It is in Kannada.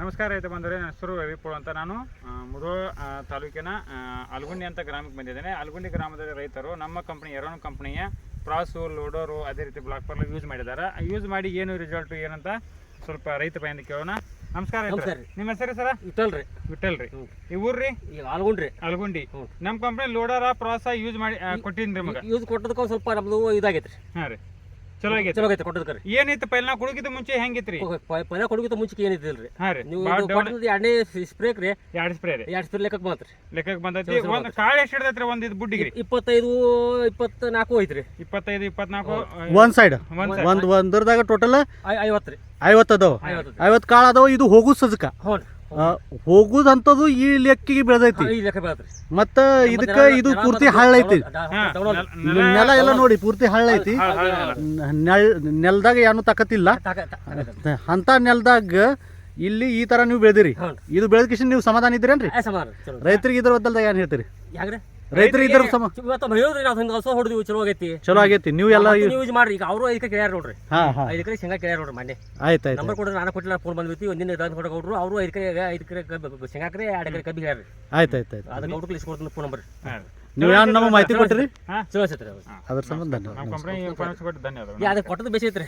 ನಮಸ್ಕಾರ ರೈತ ಬಂದರೆ ನನ್ನ ಹೆಸರು ರವಿಪುಳು ಅಂತ ನಾನು. ಮುರು ತಾಲೂಕಿನ ಅಲ್ಗುಂಡಿ ಅಂತ ಗ್ರಾಮಕ್ಕೆ ಬಂದಿದ್ದೇನೆ. ಅಲ್ಗುಂಡಿ ಗ್ರಾಮದಲ್ಲಿ ರೈತರು ನಮ್ಮ ಕಂಪ್ನಿ ಎರಡೂ ಕಂಪ್ನಿಯ ಪ್ರಾಸು ಲೋಡೋರು ಅದೇ ರೀತಿ ಬ್ಲಾಕ್ ಪರ್ಲ್ ಯೂಸ್ ಮಾಡಿದ್ದಾರೆ. ಯೂಸ್ ಮಾಡಿ ಏನು ರಿಸಲ್ಟ್ ಏನಂತ ಸ್ವಲ್ಪ ರೈತ ಬೈಯಿಂದ ಕೇಳೋಣ. ನಮಸ್ಕಾರ ರೀ. ನಿಮ್ಮ ಹೆಸರು ಸರ? ವಿಠಲ್ ರೀ. ಹ್ಞೂ. ಈ ಊರ್ರಿ ಅಲ್ಗುಂಡ್ರಿ ಅಲ್ಗುಂಡಿ. ನಮ್ಮ ಕಂಪ್ನಿ ಲೋಡರ್ ಪ್ರಾಸ ಯೂಸ್ ಮಾಡಿ ಕೊಟ್ಟಿದ್ರಿ ರೀ ಮಗ. ಯೂಸ್ ಕೊಟ್ಟದಕ್ಕೆ ಸ್ವಲ್ಪ ನಮ್ದು ಇದಾಗೈತ್ರಿ. ಹಾಂ ರೀ. ಚಲೋ ಆಗೈತೆ ಚಲೋ ಆಗೈತೆ ಕೊಟ್ಟದಕ್ಕೆ ರೀ ಪೈಲ ಕುಡುಕಿದ ಮುಂಚೆ ಹೆಂಗಿತ್ರಿ? ಪೈಲ ಕೊಡಗಿಂತ ಮುಂಚೆ ಏನಿದ್ದಿಲ್ರಿ ಹಾಂ ರೀ. ನೀವು ಭಾಳ ಡೆವಲಪ್ ಕೊಟ್ಟದ್ದು ಎರಡನೇ ಸ್ಪ್ರೇಕ್ ರೀ. ಎರಡು ಸ್ಪ್ರೇ ರೀ. ಎರಡು ಸ್ಪ್ರೇ ಲೆಕ್ಕಕ್ಕೆ ಬಂತ್ರಿ ಲೆಕ್ಕಕ್ಕೆ ಬಂದೈತಿ. ಒಂದು ಕಾಳು ಎಷ್ಟು ಹಿಡ್ದೈತ್ರಿ ಒಂದು ಇದು ಬುಡ್ಡಿಗೆ? ರೀ ಇಪ್ಪತ್ತೈದು ಇಪ್ಪತ್ನಾಲ್ಕು ಐತ್ರಿ ಇಪ್ಪತ್ತೈದು ಇಪ್ಪತ್ನಾಲ್ಕು ಒಂದ್ ಸೈಡ್ ಒಂದ್ ಒಂದ್ ಒಂದ್ರದಾಗ ಟೋಟಲ್ ಐ- ಐವತ್ತು ರೀ. ಐವತ್ತು ಅದಾವ. ಐವತ್ತು. ಐವತ್ತು ಕಾಳು ಅದಾವ ಇದು ಹೋಗು ಸಜಕ. ಹ್ಞೂ ಹೋಗುದಂತದ್ದು ಈ ಲೆಕ್ಕಿಗೆ ಬೆಳೆದೈತಿ. ಈ ಲೆಕ್ಕ ಬೀಳತ್ರಿ ಮತ್ತ ಇದಕ್ಕ ಇದು ಪೂರ್ತಿ ಹಳ್ಳ ಐತಿ ನೆಲ ಎಲ್ಲ ನೋಡಿ ಪೂರ್ತಿ ಹಳ್ಳ ಐತಿ ನೆಲ್ ನೆಲದಾಗ ಏನು ತಕತಿಲ್ಲ ಅಂತ ನೆಲದಾಗ ಇಲ್ಲಿ ಈ ತರ ನೀವು ಬೆಳೆದಿರಿ. ಇದು ಬೆಳೆದ ಕಿಶನ್ ನೀವು ಸಮಾಧಾನ ಇದ್ದೀರೇನ್ರಿ? ರೈತರಿಗೆ ಇದ್ರ ಬದಲ್ದಾಗ ಏನ್ ಹೇಳ್ತೀರಿ? ಇದ್ರ ಸಮ ಇವತ್ತು ಹೇಳಿದ್ರಿ ನಾವು ಹಿಂಗೆ ಹೊಸ ಹೊಡೆದಿವಿ ಚಲೋ ಆಗೈತಿ ಚಲೋ ಆಗೈತಿ ನೀವು ಎಲ್ಲ ನೀವು ಯೂಸ್ ಮಾಡ್ರಿ ಈಗ ಅವರು ಐದಕ್ಕೆ ಕೇಳ್ಯಾರ ನೋಡ್ರಿ. ಹಾ ಹಾ. ಐದು ಎಕರೆ ಶೇಂಗಾ ಕೇಳ್ಯಾರ ನೋಡ್ರಿ ಮೊನ್ನೆ. ಆಯ್ತು ಆಯ್ತು ನಂಬರ್ ಕೊಡ್ರಿ ನಾನು ಕೊಟ್ಟಿಲ್ಲ ಫೋನ್ ಬಂದ್ಬಿಟ್ಟು ಒಂದಿನ ಅವರು ಐದು ಐದು ಕಬ್ಬು ಶೇಂಗಾ ಎಕರೆ ಎರಡು ಎಕರೆ ಕಬ್ಬಿ ಹೇಳ್ರಿ ಆಯ್ತು ಆಯ್ತು ಆಯ್ತು. ಅದಕ್ಕೆ ಅವ್ರಿಗೆ ಲಿಸ್ಟ್ ಕೊಡ್ತೀನಿ ಫೋನ್ ನಂಬರ್ ನೀವು ಮಾಹಿತಿ ಕೊಟ್ಟಿರಿ? ಚಲೋ ಅನ್ಸೈತ್ರಿ ಅದು ಅದ್ರ ಸಂಬಂಧ ಧನ್ಯವಾದ ನಮ್ಮ ಕಂಪ್ನಿ ಕೊಟ್ಟು ಧನ್ಯವಾದಗಳು. ಅದಕ್ಕೆ ಕೊಟ್ಟದ್ದು ಬೇಸಿ ಐತ್ರಿ.